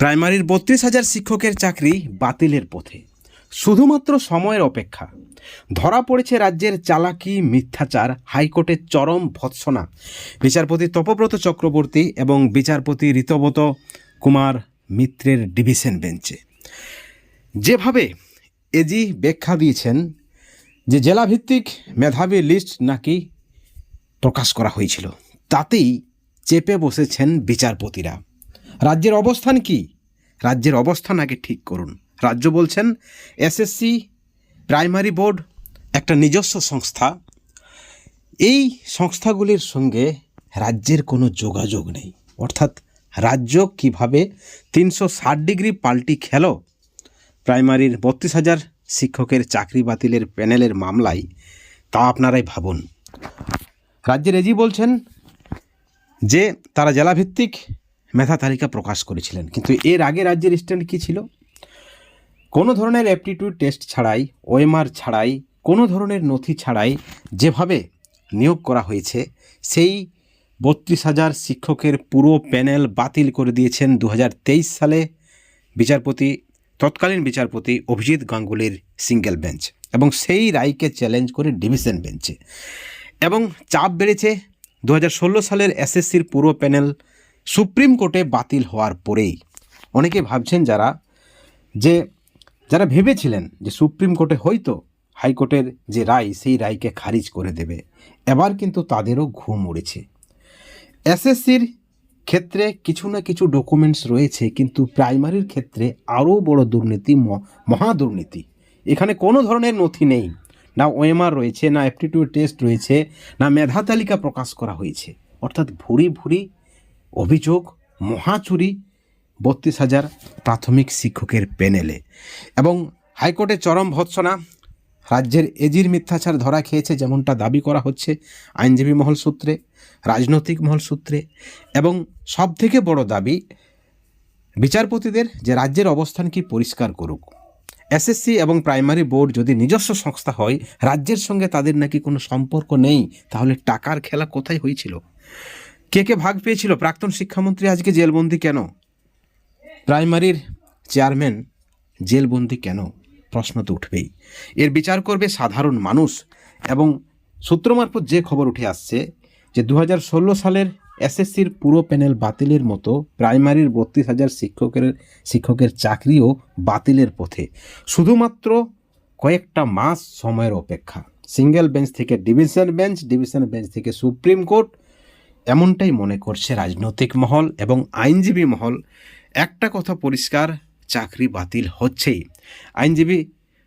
প্রাইমারির বত্রিশ হাজার শিক্ষকের চাকরি বাতিলের পথে। শুধুমাত্র সময়ের অপেক্ষা। ধরা পড়েছে রাজ্যের চালাকি, মিথ্যাচার, হাইকোর্টের চরম ভৎসনা। বিচারপতি তপব্রত চক্রবর্তী এবং বিচারপতি ঋতবত কুমার মিত্রের ডিভিশন বেঞ্চে। যেভাবে এজি ব্যাখ্যা দিয়েছেন যে জেলাভিত্তিক মেধাবী লিস্ট নাকি প্রকাশ করা হয়েছিল, তাতেই চেপে বসেছেন বিচারপতিরা। রাজ্যের অবস্থান কি? রাজ্যের অবস্থান আগে ঠিক করুন। রাজ্য বলছেন এসএসসি প্রাইমারি বোর্ড একটা নিজস্ব সংস্থা। এই সংস্থাগুলির সঙ্গে রাজ্যের কোনো যোগাযোগ নেই। অর্থাৎ রাজ্য কীভাবে তিনশো ষাট ডিগ্রি পাল্টি খেল? প্রাইমারির বত্রিশ হাজার শিক্ষকের চাকরি বাতিলের প্যানেলের মামলায়, তা আপনারাই ভাবুন। রাজ্যের এজি বলছেন যে, তারা জেলাভিত্তিক মেধা তালিকা প্রকাশ করেছিলেন। কিন্তু এর আগে রাজ্যের স্ট্যান্ড কী ছিল? কোনো ধরনের অ্যাপটিটিউড টেস্ট ছাড়াই, ওএমআর ছাড়াই, কোনো ধরনের নথি ছাড়াই যেভাবে নিয়োগ করা হয়েছে, সেই বত্রিশ হাজার শিক্ষকের পুরো প্যানেল বাতিল করে দিয়েছেন দু হাজার তেইশ সালে বিচারপতি, তৎকালীন বিচারপতি অভিজিৎ গাঙ্গুলির সিঙ্গেল বেঞ্চ এবং সেই রায়কে চ্যালেঞ্জ করে ডিভিশন বেঞ্চে। এবং চাপ বেড়েছে দু হাজার ষোলো সালের এসএসসির পুরো প্যানেল সুপ্রিম কোর্টে বাতিল হওয়ার পরেই অনেকে ভাবছেন যারা যে, যারা ভেবেছিলেন যে সুপ্রিম কোর্টে হয়তো হাইকোর্টের যে রায়, সেই রায়কে খারিজ করে দেবে। এবার কিন্তু তাদেরও ঘুম উড়েছে। এসএসসির ক্ষেত্রে কিছু না কিছু ডকুমেন্টস রয়েছে, কিন্তু প্রাইমারির ক্ষেত্রে আরও বড় দুর্নীতি মহা দুর্নীতি। এখানে কোনো ধরনের নথি নেই। না ওএমআর রয়েছে, না অ্যাপটিটিউড টেস্ট রয়েছে, না মেধা তালিকা প্রকাশ করা হয়েছে। অর্থাৎ ভুরি ভুরি অভিযোগ, মহাচুরি, বত্রিশ হাজার প্রাথমিক শিক্ষকের প্যানেলে। এবং হাইকোর্টে চরম ভৎসনা, রাজ্যের এজির মিথ্যাচার ধরা খেয়েছে যেমনটা দাবি করা হচ্ছে আইনজীবী মহল সূত্রে, রাজনৈতিক মহল সূত্রে। এবং সবথেকে বড় দাবি, বিচারপতিদের যে রাজ্যের অবস্থান কি পরিষ্কার করুক। এসএসসি এবং প্রাইমারি বোর্ড যদি নিজস্ব সংস্থা হয়, রাজ্যের সঙ্গে তাদের নাকি কোনো সম্পর্ক নেই, তাহলে টাকার খেলা কোথায় হয়েছিল? কে কে ভাগ পেয়েছিল? প্রাক্তন শিক্ষামন্ত্রী আজকে জেলবন্দি কেন? প্রাইমারির চেয়ারম্যান, জেলবন্দি কেন? প্রশ্ন তো উঠবেই। এর বিচার করবে সাধারণ মানুষ এবং সূত্র মারফত যে খবর উঠে আসছে যে দু হাজার ষোলো সালের এসএসসির পুরো প্যানেল বাতিলের মতো প্রাইমারির বত্রিশ হাজার শিক্ষকের শিক্ষকের চাকরিও বাতিলের পথে। শুধুমাত্র কয়েকটা মাস সময়ের অপেক্ষা। সিঙ্গেল বেঞ্চ থেকে ডিভিশন বেঞ্চ ডিভিশন বেঞ্চ থেকে সুপ্রিম কোর্ট এমনটাই মনে করছে রাজনৈতিক মহল এবং আইনজীবী মহল। একটা কথা পরিষ্কার, চাকরি বাতিল হচ্ছেই। আইনজীবী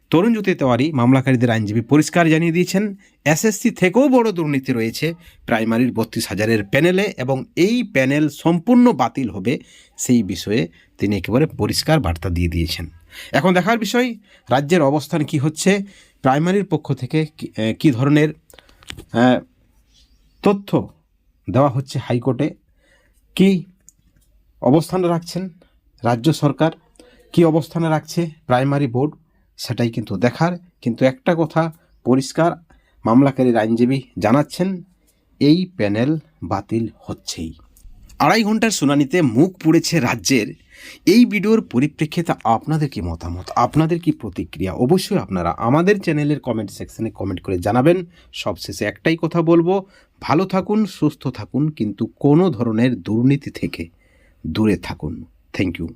তরুণজ্যোতি তেওয়ারি, মামলাকারীদের আইনজীবী পরিষ্কার জানিয়ে দিয়েছেন এসএসসি থেকেও বড় দুর্নীতি রয়েছে। প্রাইমারির বত্রিশ হাজারের প্যানেলে এবং এই প্যানেল সম্পূর্ণ বাতিল হবে সেই বিষয়ে তিনি একেবারে পরিষ্কার বার্তা দিয়ে দিয়েছেন। এখন দেখার বিষয়, রাজ্যের অবস্থান কি হচ্ছে, প্রাইমারির পক্ষ থেকে কি- ধরনের তথ্য দেওয়া হচ্ছে হাইকোর্টে। কি অবস্থানে রাখছেন রাজ্য সরকার? কি অবস্থানে রাখছে প্রাইমারি বোর্ড? সেটাই কিন্তু দেখার। কিন্তু একটা কথা পরিষ্কার, মামলাকারীর আইনজীবী জানাচ্ছেন, এই প্যানেল বাতিল হচ্ছেই। আড়াই ঘণ্টার শুনানিতে মুখ পুড়েছে রাজ্যের। এই ভিডিওর পরিপ্রেক্ষিতে আপনাদের কি মতামত? আপনাদের কি প্রতিক্রিয়া? অবশ্যই আপনারা আমাদের চ্যানেলের কমেন্ট সেকশনে কমেন্ট করে জানাবেন। সবশেষে একটাই কথা বলব, ভালো থাকুন, সুস্থ থাকুন, কিন্তু কোনো ধরনের দুর্নীতি থেকে দূরে থাকুন। Thank you